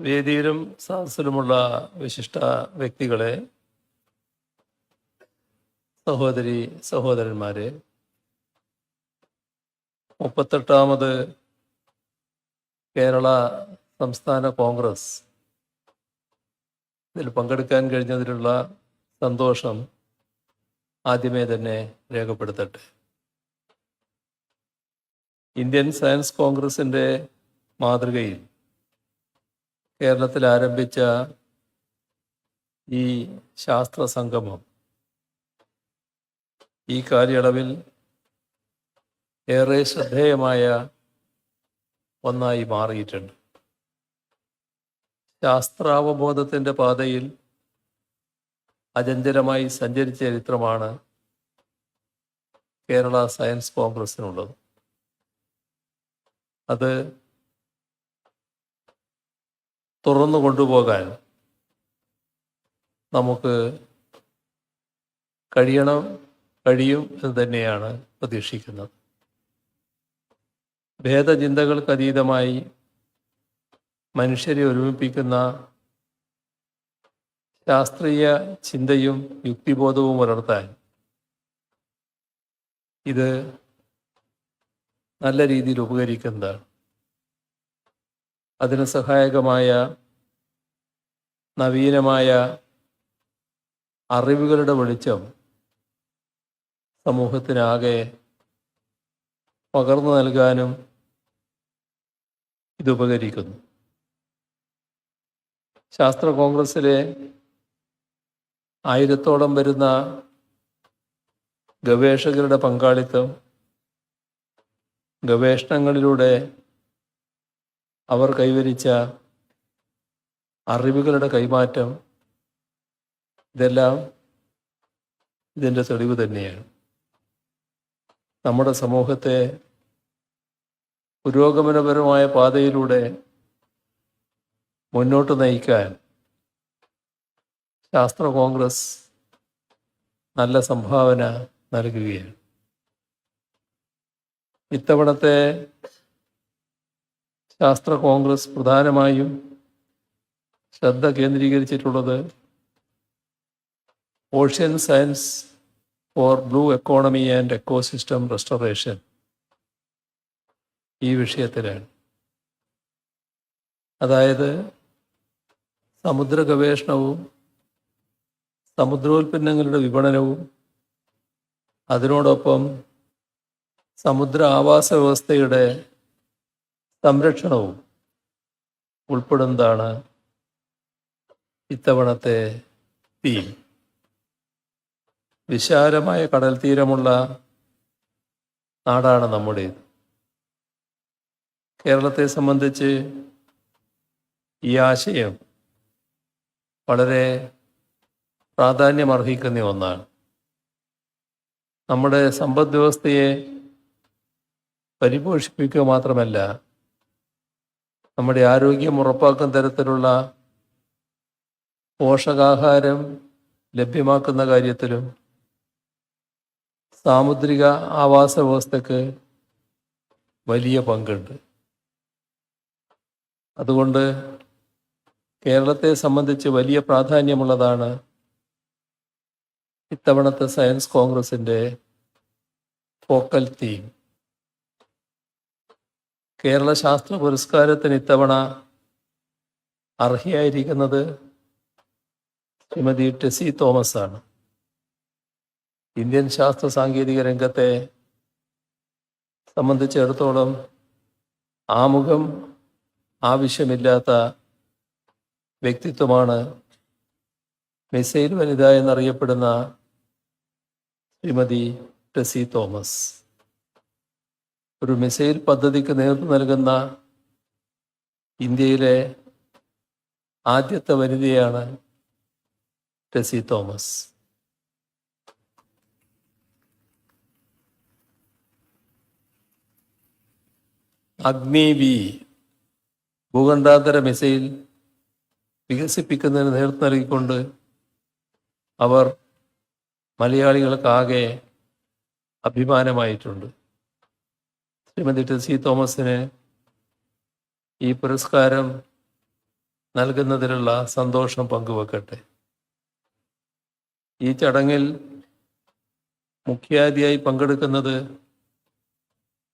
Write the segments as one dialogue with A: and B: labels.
A: വേദിയിലും സദസ്സിലുമുള്ള വിശിഷ്ട വ്യക്തികളെ സഹോദരി സഹോദരന്മാരെ മുപ്പത്തെട്ടാമത് കേരള സംസ്ഥാന കോൺഗ്രസ് ഇതിൽ പങ്കെടുക്കാൻ കഴിഞ്ഞതിലുള്ള സന്തോഷം ആദ്യമേ തന്നെ രേഖപ്പെടുത്തട്ടെ. ഇന്ത്യൻ സയൻസ് കോൺഗ്രസിന്റെ മാതൃകയിൽ കേരളത്തിൽ ആരംഭിച്ച ഈ ശാസ്ത്ര സംഗമം ഈ കാലയളവിൽ ഏറെ ശ്രദ്ധേയമായ ഒന്നായി മാറിയിട്ടുണ്ട്. ശാസ്ത്രാവബോധത്തിന്റെ പാതയിൽ അചഞ്ചലമായി സഞ്ചരിച്ച ചരിത്രമാണ് കേരള സയൻസ് കോൺഗ്രസിനുള്ളത് അത് തുറന്നു കൊണ്ടുപോകാൻ നമുക്ക് കഴിയണം കഴിയും എന്ന് തന്നെയാണ് പ്രതീക്ഷിക്കുന്നത്. ഭേദചിന്തകൾക്ക് അതീതമായി മനുഷ്യരെ ഒരുമിപ്പിക്കുന്ന ശാസ്ത്രീയ ചിന്തയും യുക്തിബോധവും വളർത്താൻ ഇത് നല്ല രീതിയിൽ ഉപകരിക്കുന്നതാണ്. അതിന് സഹായകമായ നവീനമായ അറിവുകളുടെ വെളിച്ചം സമൂഹത്തിനാകെ പകർന്നു നൽകാനും ഇതുപകരിക്കുന്നു ശാസ്ത്ര കോൺഗ്രസ്സിലെ ആയിരത്തോളം വരുന്ന ഗവേഷകരുടെ പങ്കാളിത്തം ഗവേഷണങ്ങളിലൂടെ അവർ കൈവരിച്ച അറിവുകളുടെ കൈമാറ്റം ഇതെല്ലാം ഇതിന്റെ തെളിവ് തന്നെയാണ്. നമ്മുടെ സമൂഹത്തെ പുരോഗമനപരമായ പാതയിലൂടെ മുന്നോട്ട് നയിക്കാൻ ശാസ്ത്ര കോൺഗ്രസ് നല്ല സംഭാവന നൽകുകയാണ്. ഇത്തവണത്തെ ശാസ്ത്ര കോൺഗ്രസ് പ്രധാനമായും ശ്രദ്ധ കേന്ദ്രീകരിച്ചിട്ടുള്ളത് ocean science for blue economy and ecosystem restoration ഈ വിഷയത്തിലാണ്. അതായത് സമുദ്ര ഗവേഷണവും സമുദ്രോൽപ്പന്നങ്ങളുടെ വിപണനവും അതിനോടൊപ്പം സമുദ്ര ആവാസ വ്യവസ്ഥയുടെ സംരക്ഷണവും ഉൾപ്പെടുന്നതാണ് ഇത്തവണത്തെ തീം. വിശാലമായ കടൽ തീരമുള്ള നാടാണ് നമ്മുടേത്. കേരളത്തെ സംബന്ധിച്ച് ഈ ആശയം വളരെ പ്രാധാന്യമർഹിക്കുന്ന ഒന്നാണ്. നമ്മുടെ സമ്പദ് വ്യവസ്ഥയെ പരിപോഷിപ്പിക്കുക മാത്രമല്ല നമ്മുടെ ആരോഗ്യം ഉറപ്പാക്കുന്ന തരത്തിലുള്ള പോഷകാഹാരം ലഭ്യമാക്കുന്ന കാര്യത്തിലും സാമുദ്രിക ആവാസ വ്യവസ്ഥക്ക് വലിയ പങ്കുണ്ട്. അതുകൊണ്ട് കേരളത്തെ സംബന്ധിച്ച് വലിയ പ്രാധാന്യമുള്ളതാണ് ഇത്തവണത്തെ സയൻസ് കോൺഗ്രസിന്റെ ഫോക്കൽ തീം. കേരള ശാസ്ത്ര പുരസ്കാരത്തിന് ഇത്തവണ അർഹയായിരിക്കുന്നത് ശ്രീമതി ടെസി തോമസ് ആണ് ഇന്ത്യൻ ശാസ്ത്ര സാങ്കേതിക രംഗത്തെ സംബന്ധിച്ചിടത്തോളം ആമുഖം ആവശ്യമില്ലാത്ത വ്യക്തിത്വമാണ് മിസൈൽ വനിത എന്നറിയപ്പെടുന്ന ശ്രീമതി ടെസി തോമസ്. ഒരു മിസൈൽ പദ്ധതിക്ക് നേതൃത്വം നൽകുന്ന ഇന്ത്യയിലെ ആദ്യത്തെ വനിതയാണ് ടെസി തോമസ്. അഗ്നി വി ഭൂഖണ്ഡാന്തര മിസൈൽ വികസിപ്പിക്കുന്നതിന് നേതൃത്വം നൽകിക്കൊണ്ട് അവർ മലയാളികൾക്കാകെ അഭിമാനമായിട്ടുണ്ട്. ശ്രീമതി ടെസി തോമസിന് ഈ പുരസ്കാരം നൽകുന്നതിലുള്ള സന്തോഷം പങ്കുവെക്കട്ടെ. ഈ ചടങ്ങിൽ മുഖ്യാതിഥിയായി പങ്കെടുക്കുന്നത്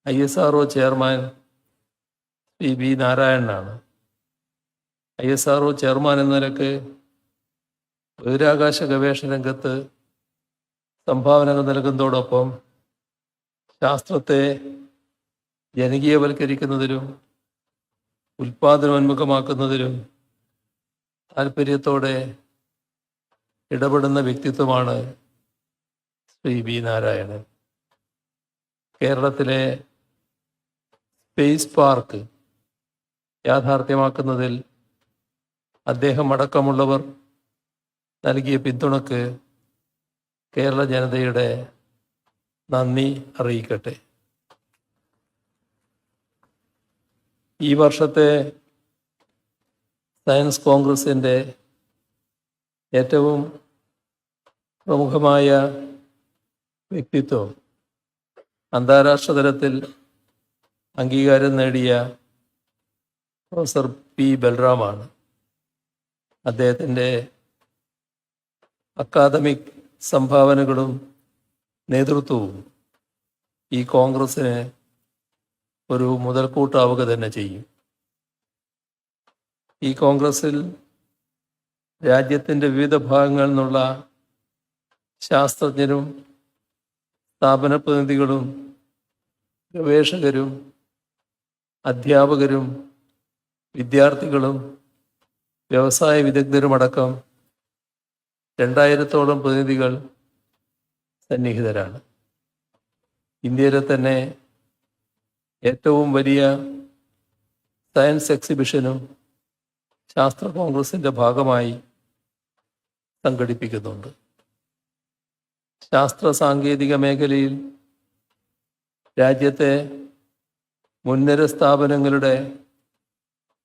A: I S R chairman Shri B നാരായണനാണ്. I S R chairman എന്ന നിലയ്ക്ക് ബഹിരാകാശ ഗവേഷണ രംഗത്ത് സംഭാവനകൾ നൽകുന്നതോടൊപ്പം ശാസ്ത്രത്തെ ജനകീയവൽക്കരിക്കുന്നതിലും ഉൽപാദനോന്മുഖമാക്കുന്നതിലും താല്പര്യത്തോടെ ഇടപെടുന്ന വ്യക്തിത്വമാണ് ശ്രീ ബി നാരായണൻ. കേരളത്തിലെ സ്പേസ് പാർക്ക് യാഥാർത്ഥ്യമാക്കുന്നതിൽ അദ്ദേഹം അടക്കമുള്ളവർ നൽകിയ പിന്തുണക്ക് കേരള ജനതയുടെ നന്ദി അറിയിക്കട്ടെ. ഈ വർഷത്തെ സയൻസ് കോൺഗ്രസിന്റെ ഏറ്റവും പ്രമുഖമായ വ്യക്തിത്വം അന്താരാഷ്ട്ര തലത്തിൽ അംഗീകാരം നേടിയ പ്രൊഫസർ പി ബൽറാമാണ്. അദ്ദേഹത്തിന്റെ അക്കാദമിക് സംഭാവനകളും നേതൃത്വവും ഈ കോൺഗ്രസ്സിന് ഒരു മുതൽക്കൂട്ടാവുക തന്നെ ചെയ്യും. ഈ കോൺഗ്രസിൽ രാജ്യത്തിന്റെ വിവിധ ഭാഗങ്ങളിൽ നിന്നുള്ള ശാസ്ത്രജ്ഞരും സ്ഥാപന പ്രതിനിധികളും ഗവേഷകരും അധ്യാപകരും വിദ്യാർത്ഥികളും വ്യവസായ വിദഗ്ധരുമടക്കം രണ്ടായിരത്തോളം പ്രതിനിധികൾ സന്നിഹിതരാണ്. ഇന്ത്യയിലെ തന്നെ ഏറ്റവും വലിയ സയൻസ് എക്സിബിഷനും ശാസ്ത്ര കോൺഗ്രസിന്റെ ഭാഗമായി സംഘടിപ്പിക്കുന്നുണ്ട്. ശാസ്ത്ര സാങ്കേതിക മേഖലയിൽ രാജ്യത്തെ മുൻനിര സ്ഥാപനങ്ങളുടെ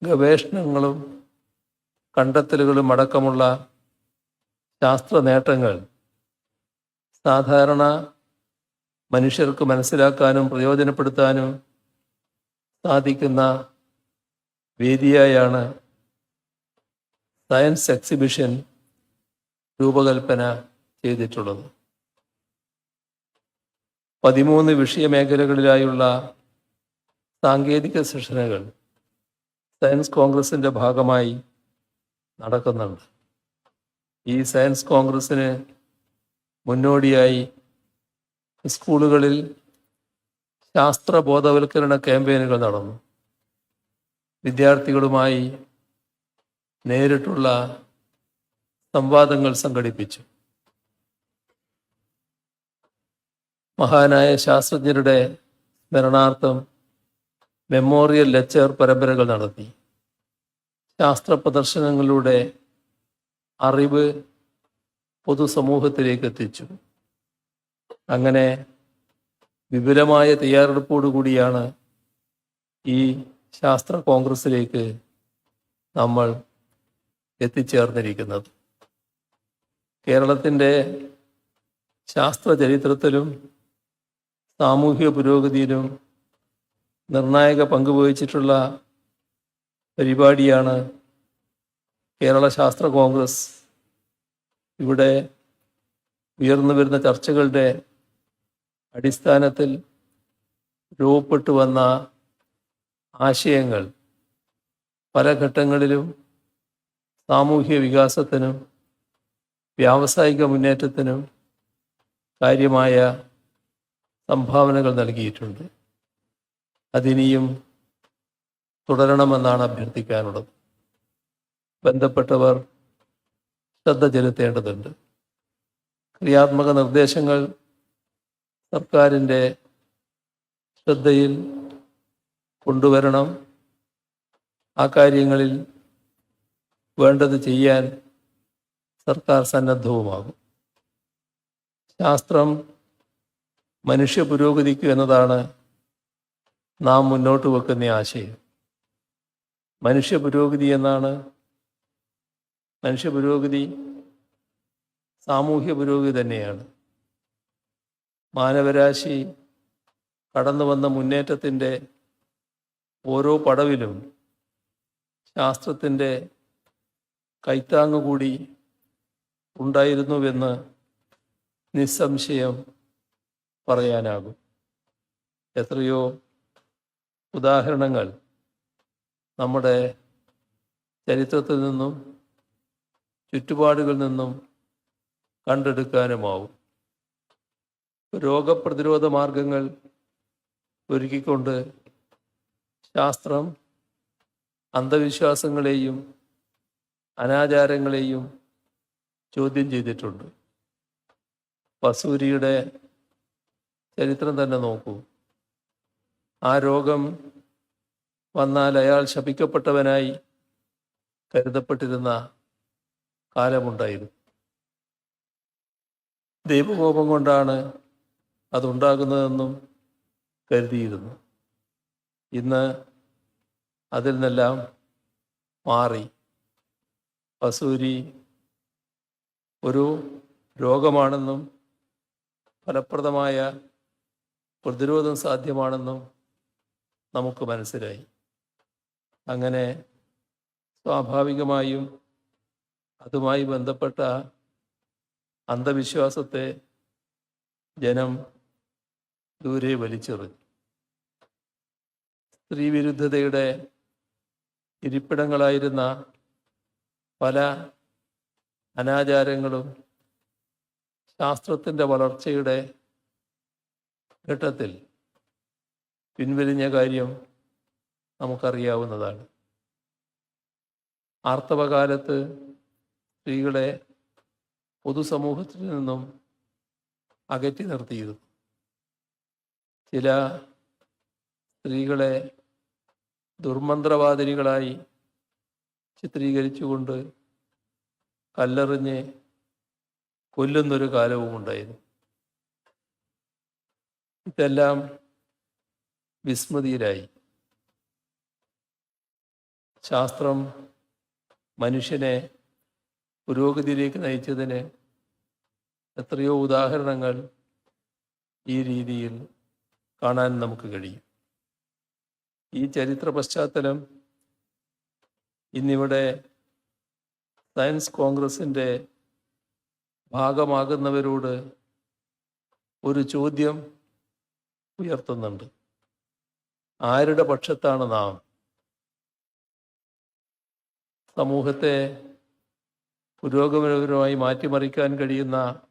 A: ഗവേഷണങ്ങളും കണ്ടെത്തലുകളും അടക്കമുള്ള ശാസ്ത്ര നേട്ടങ്ങൾ സാധാരണ മനുഷ്യർക്ക് മനസ്സിലാക്കാനും പ്രയോജനപ്പെടുത്താനും സാധിക്കുന്ന വേദിയായാണ് സയൻസ് എക്സിബിഷൻ രൂപകൽപ്പന ചെയ്തിട്ടുള്ളത്. പതിമൂന്ന് വിഷയമേഖലകളിലായുള്ള സാങ്കേതിക സെഷനുകൾ സയൻസ് കോൺഗ്രസിന്റെ ഭാഗമായി നടക്കുന്നുണ്ട്. ഈ സയൻസ് കോൺഗ്രസ്സിന് മുന്നോടിയായി സ്കൂളുകളിൽ ശാസ്ത്ര ബോധവൽക്കരണ ക്യാമ്പയിനുകൾ നടന്നു. വിദ്യാർത്ഥികളുമായി നേരിട്ടുള്ള സംവാദങ്ങൾ സംഘടിപ്പിച്ചു. മഹാനായ ശാസ്ത്രജ്ഞരുടെ സ്മരണാർത്ഥം മെമ്മോറിയൽ ലെക്ചർ പരമ്പരകൾ നടത്തി. ശാസ്ത്ര പ്രദർശനങ്ങളിലൂടെ അറിവ് പൊതുസമൂഹത്തിലേക്ക് എത്തിച്ചു. അങ്ങനെ വിപുലമായ തയ്യാറെടുപ്പോടുകൂടിയാണ് ഈ ശാസ്ത്ര കോൺഗ്രസ്സിലേക്ക് നമ്മൾ എത്തിച്ചേർന്നിരിക്കുന്നത്. കേരളത്തിന്റെ ശാസ്ത്ര ചരിത്രത്തിലും സാമൂഹിക പുരോഗതിയിലും നിർണായക പങ്കുവഹിച്ചിട്ടുള്ള പരിപാടിയാണ് കേരള ശാസ്ത്ര കോൺഗ്രസ്. ഇവിടെ ഉയർന്നു വരുന്ന ചർച്ചകളുടെ അടിസ്ഥാനത്തിൽ രൂപപ്പെട്ടു വന്ന ആശയങ്ങൾ പല ഘട്ടങ്ങളിലും സാമൂഹ്യ വികാസത്തിനും വ്യാവസായിക മുന്നേറ്റത്തിനും കാര്യമായ സംഭാവനകൾ നൽകിയിട്ടുണ്ട്. അതിനിയും തുടരണമെന്നാണ് അഭ്യർത്ഥിക്കാനുള്ളത്. ബന്ധപ്പെട്ടവർ ശ്രദ്ധ ചെലുത്തേണ്ടതുണ്ട്. ക്രിയാത്മക നിർദ്ദേശങ്ങൾ സർക്കാരിന്റെ ശ്രദ്ധയിൽ കൊണ്ടുവരണം. ആ കാര്യങ്ങളിൽ വേണ്ടത് ചെയ്യാൻ സർക്കാർ സന്നദ്ധവുമാകും. ശാസ്ത്രം മനുഷ്യ പുരോഗതിക്ക് എന്നതാണ് നാം മുന്നോട്ട് വെക്കുന്ന ആശയം. മനുഷ്യ പുരോഗതി എന്നാണ് മനുഷ്യ പുരോഗതി സാമൂഹ്യ പുരോഗതി തന്നെയാണ്. മാനവരാശി കടന്നു വന്ന മുന്നേറ്റത്തിന്റെ ഓരോ പടവിലും ശാസ്ത്രത്തിന്റെ കൈത്താങ്ങ് കൂടി ഉണ്ടായിരുന്നുവെന്ന് നിസ്സംശയം പറയാനാകും. എത്രയോ ഉദാഹരണങ്ങൾ നമ്മുടെ ചരിത്രത്തിൽ നിന്നും ചുറ്റുപാടുകളിൽ നിന്നും കണ്ടെടുക്കാനുമാവും. രോഗപ്രതിരോധ മാർഗങ്ങൾ ഒരുക്കിക്കൊണ്ട് ശാസ്ത്രം അന്ധവിശ്വാസങ്ങളെയും അനാചാരങ്ങളെയും ചോദ്യം ചെയ്തിട്ടുണ്ട്. വസൂരിയുടെ ചരിത്രം തന്നെ നോക്കൂ. ആ രോഗം വന്നാൽ അയാൾ ശപിക്കപ്പെട്ടവനായി കരുതപ്പെട്ടിരുന്ന കാലമുണ്ടായിരുന്നു. ദൈവകോപം കൊണ്ടാണ് അതുണ്ടാകുന്നതെന്നും കരുതിയിരുന്നു. ഇന്ന് അതിൽ നിന്നെല്ലാം മാറി. വസൂരി ഒരു രോഗമാണെന്നും ഫലപ്രദമായ പ്രതിരോധം സാധ്യമാണെന്നും നമുക്ക് മനസ്സിലായി. അങ്ങനെ സ്വാഭാവികമായും അതുമായി ബന്ധപ്പെട്ട അന്ധവിശ്വാസത്തെ ജനം ദൂരെ വലിച്ചെറിഞ്ഞു. സ്ത്രീവിരുദ്ധതയുടെ ഇരിപ്പിടങ്ങളായിരുന്ന പല അനാചാരങ്ങളും ശാസ്ത്രത്തിന്റെ വളർച്ചയുടെ ഘട്ടത്തിൽ പിൻവലിഞ്ഞ കാര്യം നമുക്കറിയാവുന്നതാണ്. ആർത്തവകാലത്ത് സ്ത്രീകളെ പൊതുസമൂഹത്തിൽ നിന്നും അകറ്റി നിർത്തിയിരുന്നു. ചില സ്ത്രീകളെ ദുർമന്ത്രവാദിനികളായി ചിത്രീകരിച്ചുകൊണ്ട് കല്ലെറിഞ്ഞ് കൊല്ലുന്നൊരു കാലവും ഉണ്ടായിരുന്നു. ഇതെല്ലാം വിസ്മൃതിയിലായി. ശാസ്ത്രം മനുഷ്യനെ പുരോഗതിയിലേക്ക് നയിച്ചതിന് എത്രയോ ഉദാഹരണങ്ങൾ ഈ രീതിയിൽ കാണാൻ നമുക്ക് കഴിയും. ഈ ചരിത്ര പശ്ചാത്തലം ഇന്നിവിടെ സയൻസ് കോൺഗ്രസിന്റെ ഭാഗമാകുന്നവരോട് ഒരു ചോദ്യം ഉയർത്തുന്നുണ്ട്. ആരുടെ പക്ഷത്താണ് നാം? സമൂഹത്തെ പുരോഗമനപരമായി മാറ്റിമറിക്കാൻ കഴിയുന്ന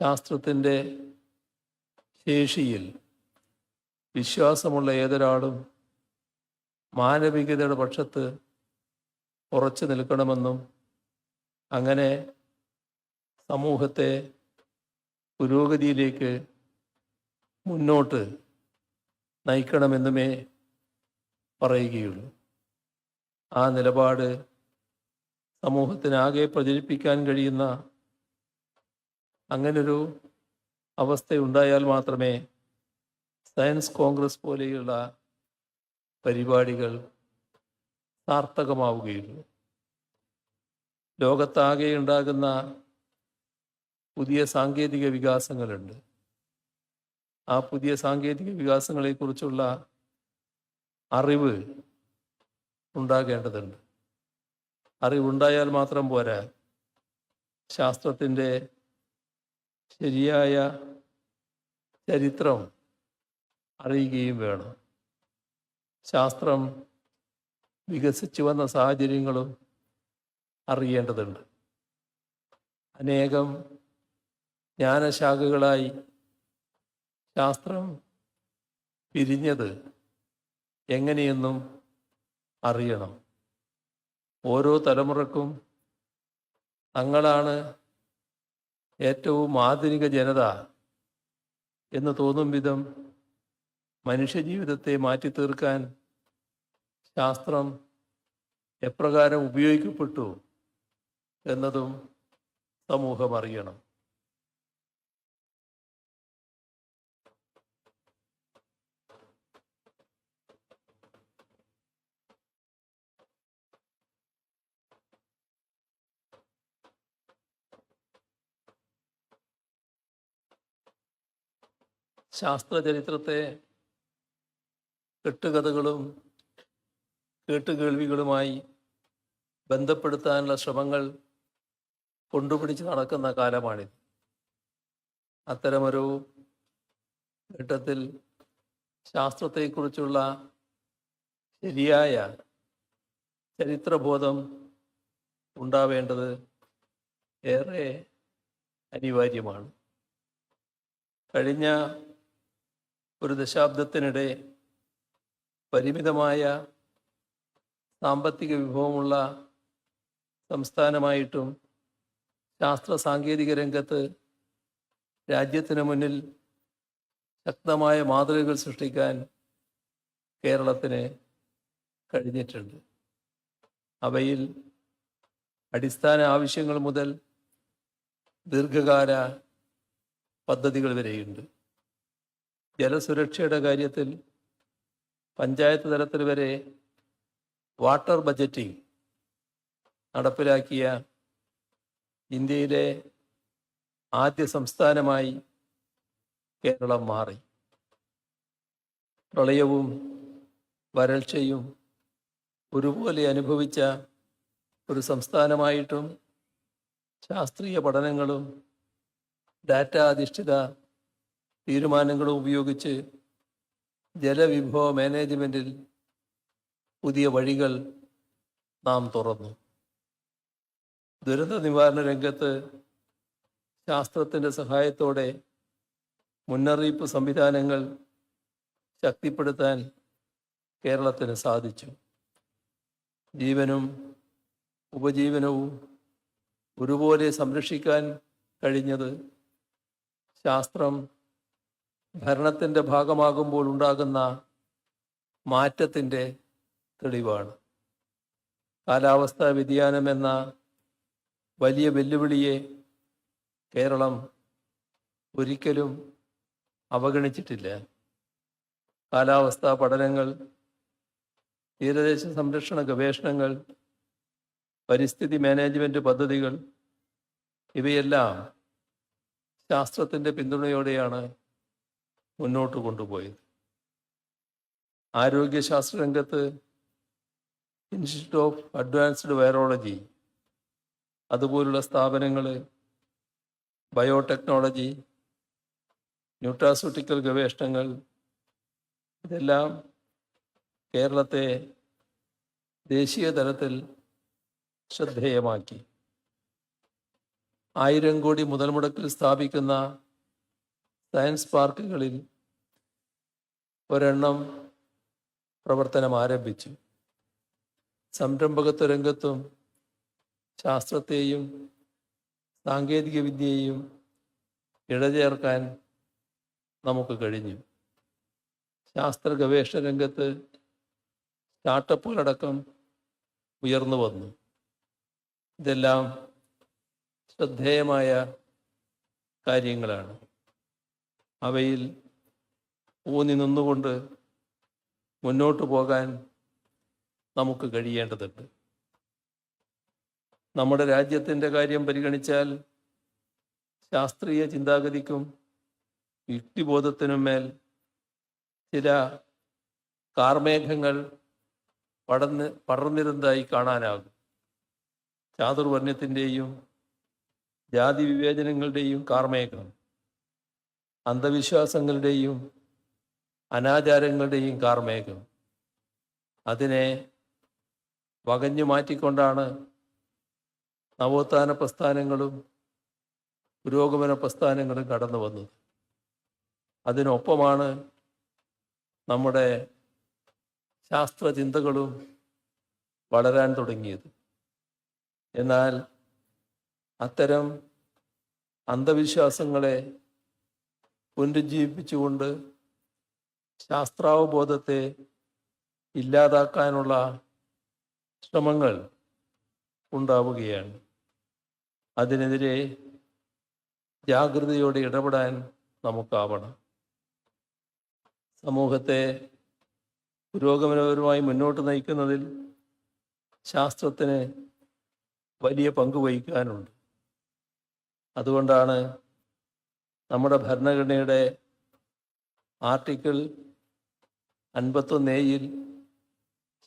A: ശാസ്ത്രത്തിന്റെ ശേഷിയിൽ വിശ്വാസമുള്ള ഏതൊരാളും മാനവികതയുടെ പക്ഷത്ത് ഉറച്ചു നിൽക്കണമെന്നും അങ്ങനെ സമൂഹത്തെ പുരോഗതിയിലേക്ക് മുന്നോട്ട് നയിക്കണമെന്നുമേ പറയുകയുള്ളൂ. ആ നിലപാട് സമൂഹത്തിനാകെ പ്രചരിപ്പിക്കാൻ കഴിയുന്ന അങ്ങനൊരു അവസ്ഥയുണ്ടായാൽ മാത്രമേ സയൻസ് കോൺഗ്രസ് പോലെയുള്ള പരിപാടികൾ സാർത്ഥകമാവുകയുള്ളൂ. ലോകത്താകെ ഉണ്ടാകുന്ന പുതിയ സാങ്കേതിക വികാസങ്ങളുണ്ട്. ആ പുതിയ സാങ്കേതിക വികാസങ്ങളെക്കുറിച്ചുള്ള അറിവ് ഉണ്ടാകേണ്ടതുണ്ട്. അറിവുണ്ടായാൽ മാത്രം പോരാ. ശാസ്ത്രത്തിന്റെ ശരിയായ ചരിത്രം അറിയുകയും വേണം. ശാസ്ത്രം വികസിച്ചു വന്ന സാഹചര്യങ്ങളും അറിയേണ്ടതുണ്ട്. അനേകം ജ്ഞാനശാഖകളായി ശാസ്ത്രം പിരിഞ്ഞത് എങ്ങനെയെന്നും അറിയണം. ഓരോ തലമുറക്കും തങ്ങളാണ് ഏറ്റവും ആധുനിക ജനത എന്ന് തോന്നും വിധം മനുഷ്യജീവിതത്തെ മാറ്റി തീർക്കാൻ ശാസ്ത്രം എപ്രകാരം ഉപയോഗിക്കപ്പെട്ടു എന്നതും സമൂഹം അറിയണം. ശാസ്ത്രചരിത്രത്തെ കെട്ടുകഥകളും കേട്ടുകേൾവികളുമായി ബന്ധപ്പെടുത്താനുള്ള ശ്രമങ്ങൾ കൊണ്ടുപിടിച്ച് നടക്കുന്ന കാലമാണിത്. അത്തരമൊരു ഘട്ടത്തിൽ ശാസ്ത്രത്തെക്കുറിച്ചുള്ള ശരിയായ ചരിത്രബോധം ഉണ്ടാവേണ്ടത് ഏറെ അനിവാര്യമാണ്. കഴിഞ്ഞ ഒരു ദശാബ്ദത്തിനിടെ പരിമിതമായ സാമ്പത്തിക വിഭവമുള്ള സംസ്ഥാനമായിട്ടും ശാസ്ത്ര സാങ്കേതിക രംഗത്ത് രാജ്യത്തിന് മുന്നിൽ ശക്തമായ മാതൃകകൾ സൃഷ്ടിക്കാൻ കേരളത്തിന് കഴിഞ്ഞിട്ടുണ്ട്. അവയിൽ അടിസ്ഥാന ആവശ്യങ്ങൾ മുതൽ ദീർഘകാല പദ്ധതികൾ വരെയുണ്ട്. ജലസുരക്ഷയുടെ കാര്യത്തിൽ പഞ്ചായത്ത് തലത്തിൽ വരെ വാട്ടർ ബജറ്റിംഗ് നടപ്പിലാക്കിയ ഇന്ത്യയിലെ ആദ്യ സംസ്ഥാനമായി കേരളം മാറി. പ്രളയവും വരൾച്ചയും ഒരുപോലെ അനുഭവിച്ച ഒരു സംസ്ഥാനമായിട്ടും ശാസ്ത്രീയ പഠനങ്ങളും ഡാറ്റ അധിഷ്ഠിത തീരുമാനങ്ങളും ഉപയോഗിച്ച് ജലവിഭവ മാനേജ്മെന്റിൽ പുതിയ വഴികൾ നാം തുറന്നു. ദുരന്ത നിവാരണ രംഗത്ത് ശാസ്ത്രത്തിന്റെ സഹായത്തോടെ മുന്നറിയിപ്പ് സംവിധാനങ്ങൾ ശക്തിപ്പെടുത്താൻ കേരളത്തിന് സാധിച്ചു. ജീവനും ഉപജീവനവും ഒരുപോലെ സംരക്ഷിക്കാൻ കഴിഞ്ഞത് ശാസ്ത്രം ഭരണത്തിന്റെ ഭാഗമാകുമ്പോൾ ഉണ്ടാകുന്ന മാറ്റത്തിന്റെ തെളിവാണ്. കാലാവസ്ഥാ വ്യതിയാനം എന്ന വലിയ വെല്ലുവിളിയെ കേരളം ഒരിക്കലും അവഗണിച്ചിട്ടില്ല. കാലാവസ്ഥാ പഠനങ്ങൾ തീരദേശ സംരക്ഷണ ഗവേഷണങ്ങൾ പരിസ്ഥിതി മാനേജ്മെന്റ് പദ്ധതികൾ ഇവയെല്ലാം ശാസ്ത്രത്തിന്റെ പിന്തുണയോടെയാണ് മുന്നോട്ട് കൊണ്ടുപോയത്. ആരോഗ്യശാസ്ത്ര രംഗത്ത് ഇൻസ്റ്റിറ്റ്യൂട്ട് ഓഫ് അഡ്വാൻസ്ഡ് വൈറോളജി അതുപോലുള്ള സ്ഥാപനങ്ങൾ ബയോടെക്നോളജി ന്യൂട്രാസ്യൂട്ടിക്കൽ ഗവേഷണങ്ങൾ ഇതെല്ലാം കേരളത്തെ ദേശീയ തലത്തിൽ ശ്രദ്ധേയമാക്കി. ആയിരം കോടി മുതൽ മുടക്കിൽ സ്ഥാപിക്കുന്ന സയൻസ് പാർക്കുകളിൽ ഒരെണ്ണം പ്രവർത്തനം ആരംഭിച്ചു സംരംഭകത്വ രംഗത്തും ശാസ്ത്രത്തെയും സാങ്കേതിക വിദ്യയെയും ഇഴചേർക്കാൻ നമുക്ക് കഴിഞ്ഞു. ശാസ്ത്ര ഗവേഷണ രംഗത്ത് സ്റ്റാർട്ടപ്പുകളടക്കം ഉയർന്നു വന്നു. ഇതെല്ലാം ശ്രദ്ധേയമായ കാര്യങ്ങളാണ്. അവയിൽ ഊന്നി നിന്നുകൊണ്ട് മുന്നോട്ട് പോകാൻ നമുക്ക് കഴിയേണ്ടതുണ്ട്. നമ്മുടെ രാജ്യത്തിന്റെ കാര്യം പരിഗണിച്ചാൽ ശാസ്ത്രീയ ചിന്താഗതിക്കും യുക്തിബോധത്തിനും മേൽ ചില കാർമേഘങ്ങൾ പടർന്ന് പടർന്നിരുന്നതായി കാണാനാകും. ചാതുർവർണത്തിന്റെയും ജാതി വിവേചനങ്ങളുടെയും കാർമേഘം. അന്ധവിശ്വാസങ്ങളുടെയും അനാചാരങ്ങളുടെയും കാർമേഘം. അതിനെ വകഞ്ഞു മാറ്റിക്കൊണ്ടാണ് നവോത്ഥാന പ്രസ്ഥാനങ്ങളും പുരോഗമന പ്രസ്ഥാനങ്ങളും കടന്നു വന്നത്. അതിനൊപ്പമാണ് നമ്മുടെ ശാസ്ത്രചിന്തകളും വളരാൻ തുടങ്ങിയത്. എന്നാൽ അത്തരം അന്ധവിശ്വാസങ്ങളെ പുനരുജ്ജീവിപ്പിച്ചുകൊണ്ട് ശാസ്ത്രാവബോധത്തെ ഇല്ലാതാക്കാനുള്ള ശ്രമങ്ങൾ ഉണ്ടാവുകയാണ്. അതിനെതിരെ ജാഗ്രതയോടെ ഇടപെടാൻ നമുക്കാവണം. സമൂഹത്തെ പുരോഗമനപരമായി മുന്നോട്ട് നയിക്കുന്നതിൽ ശാസ്ത്രത്തിന് വലിയ പങ്ക് വഹിക്കാനുണ്ട്. അതുകൊണ്ടാണ് നമ്മുടെ ഭരണഘടനയുടെ ആർട്ടിക്കിൾ അൻപത്തൊന്ന് എയിൽ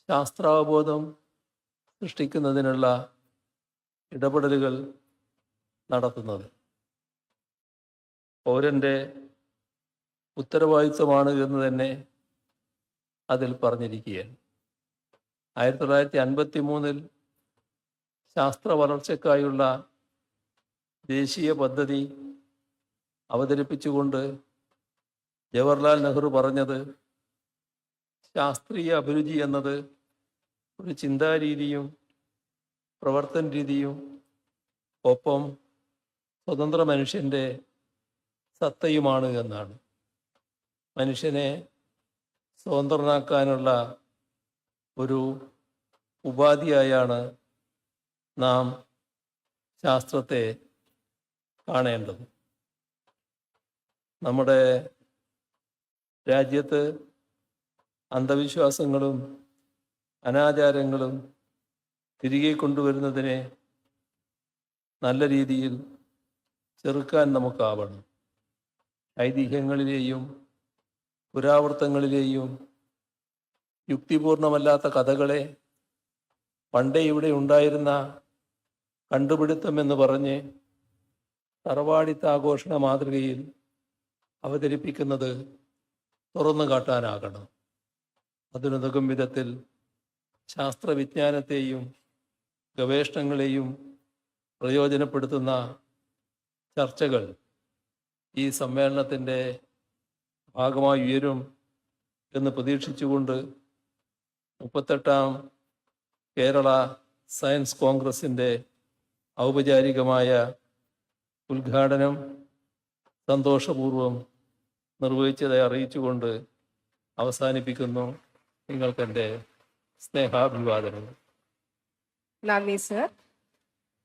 A: ശാസ്ത്രാവബോധം സൃഷ്ടിക്കുന്നതിനുള്ള ഇടപെടലുകൾ നടത്തുന്നത്. പൗരന്റെ ഉത്തരവാദിത്വമാണ് എന്ന് തന്നെ അതിൽ പറഞ്ഞിരിക്കുകയാണ്. ആയിരത്തി തൊള്ളായിരത്തി അൻപത്തി മൂന്നിൽ ശാസ്ത്ര വളർച്ചയ്ക്കായുള്ള ദേശീയ പദ്ധതി അവതരിപ്പിച്ചുകൊണ്ട് ജവഹർലാൽ നെഹ്റു പറഞ്ഞത് ശാസ്ത്രീയ അഭിരുചി എന്നത് ഒരു ചിന്താരീതിയും പ്രവർത്തന രീതിയും ഒപ്പം സ്വതന്ത്ര മനുഷ്യന്റെ സത്തയുമാണ് എന്നാണ്. മനുഷ്യനെ സ്വതന്ത്രനാക്കാനുള്ള ഒരു ഉപാധിയായാണ് നാം ശാസ്ത്രത്തെ കാണേണ്ടത്. നമ്മുടെ രാജ്യത്ത് അന്ധവിശ്വാസങ്ങളും അനാചാരങ്ങളും തിരികെ കൊണ്ടുവരുന്നതിനെ നല്ല രീതിയിൽ ചെറുക്കാൻ നമുക്കാവണം. ഐതിഹ്യങ്ങളിലെയും പുരാവൃത്തങ്ങളിലെയും യുക്തിപൂർണമല്ലാത്ത കഥകളെ പണ്ടേ ഇവിടെ ഉണ്ടായിരുന്ന കണ്ടുപിടുത്തം എന്ന് പറഞ്ഞ് തറവാടിത്താഘോഷണ മാതൃകയിൽ അവതരിപ്പിക്കുന്നത് തുറന്നു കാട്ടാനാകണം. അതിനുതകും വിധത്തിൽ ശാസ്ത്രവിജ്ഞാനത്തെയും ഗവേഷണങ്ങളെയും പ്രയോജനപ്പെടുത്തുന്ന ചർച്ചകൾ ഈ സമ്മേളനത്തിന്റെ ഭാഗമായി ഉയരും എന്ന് പ്രതീക്ഷിച്ചുകൊണ്ട് മുപ്പത്തെട്ടാം കേരള സയൻസ് കോൺഗ്രസിന്റെ ഔപചാരികമായ ഉദ്ഘാടനം സന്തോഷപൂർവം നിർവഹിച്ചതെ അറിയിച്ചുകൊണ്ട് അവസാനിപ്പിക്കുന്നു നിങ്ങൾക്ക് എന്റെ സ്നേഹാഭിവാദനങ്ങൾ
B: നന്ദി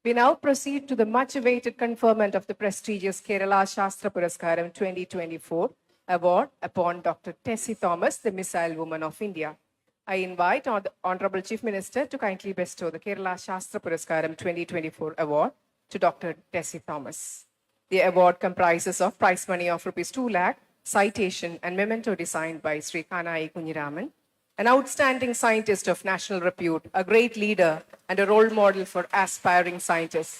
B: we now proceed to the much weighted conferment of the prestigious Kerala Shastra Puraskaram twenty twenty four award upon doctor Tessy Thomas the missile woman of India I invite honourable chief minister to kindly best of Kerala Shastra Puraskaram twenty twenty four award to doctor Tessy Thomas The award comprises of prize money of rupees 2 lakh, citation and memento designed by Sri Kanai Kunyiraman, an outstanding scientist of national repute, a great leader, and a role model for aspiring scientists.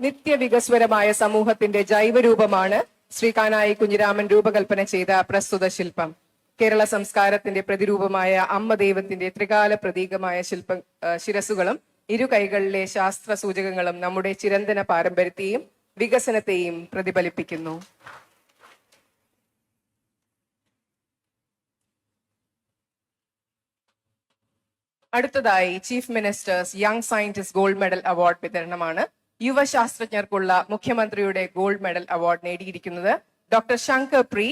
B: നിത്യവികസ്വരമായ സമൂഹത്തിന്റെ ജൈവരൂപമാണ് ശ്രീ കാനായി കുഞ്ഞിരാമൻ രൂപകൽപ്പന ചെയ്ത പ്രസ്തുത ശില്പം കേരള സംസ്കാരത്തിന്റെ പ്രതിരൂപമായ അമ്മ ദൈവത്തിന്റെ ത്രികാല പ്രതീകമായ ശില്പ ശിരസുകളും ഇരു കൈകളിലെ ശാസ്ത്ര സൂചകങ്ങളും നമ്മുടെ ചിരന്തന പാരമ്പര്യത്തെയും വികസനത്തെയും പ്രതിഫലിപ്പിക്കുന്നു. അടുത്തതായി chief minister's young scientist gold medal award വിതരണമാണ് യുവശാസ്ത്രജ്ഞർക്കുള്ള മുഖ്യമന്ത്രിയുടെ ഗോൾഡ് മെഡൽ അവാർഡ് നേടിയിരിക്കുന്നത്. ഡോക്ടർ ശങ്കർ പ്രി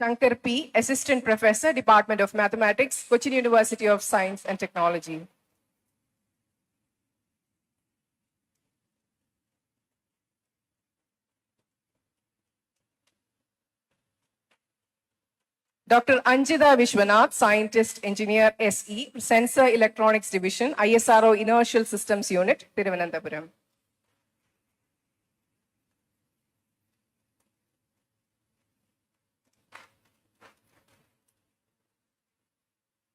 B: Shankar P assistant professor department of mathematics Cochin university of science and technology. Dr. Anjita Vishwanath, Scientist, Engineer, SE, Sensor Electronics Division, ISRO Inertial Systems Unit, Thiruvananthapuram.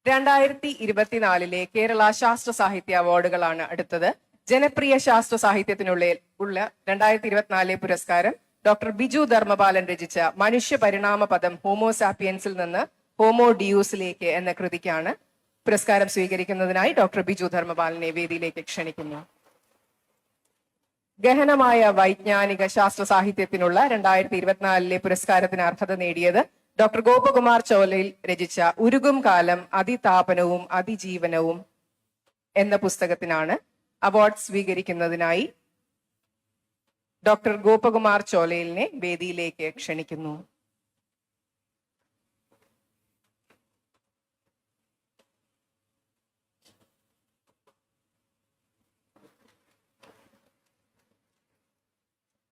B: രണ്ടായിരത്തി ഇരുപത്തിനാലിലെ കേരള ശാസ്ത്ര സാഹിത്യ അവാർഡുകളാണ് അടുത്തത് ജനപ്രിയ ശാസ്ത്ര സാഹിത്യത്തിനുള്ള ഉള്ള രണ്ടായിരത്തി ഇരുപത്തിനാലിലെ പുരസ്കാരം ഡോക്ടർ ബിജു ധർമ്മപാലൻ രചിച്ച മനുഷ്യ പരിണാമ പദം ഹോമോസാപ്പിയൻസിൽ നിന്ന് ഹോമോ ഡിയൂസിലേക്ക് എന്ന കൃതിക്കാണ് പുരസ്കാരം സ്വീകരിക്കുന്നതിനായി ഡോക്ടർ ബിജു ധർമ്മപാലനെ വേദിയിലേക്ക് ക്ഷണിക്കുന്നു. ഗഹനമായ വൈജ്ഞാനിക ശാസ്ത്ര സാഹിത്യത്തിനുള്ള രണ്ടായിരത്തി ഇരുപത്തിനാലിലെ പുരസ്കാരത്തിന് അർഹത നേടിയത് ഡോക്ടർ ഗോപകുമാർ ചോലയിൽ രചിച്ച ഉരുകും കാലം അതിതാപനവും അതിജീവനവും എന്ന പുസ്തകത്തിനാണ് അവാർഡ് സ്വീകരിക്കുന്നതിനായി ഡോക്ടർ ഗോപകുമാർ ചോലയിലിനെ വേദിയിലേക്ക് ക്ഷണിക്കുന്നു.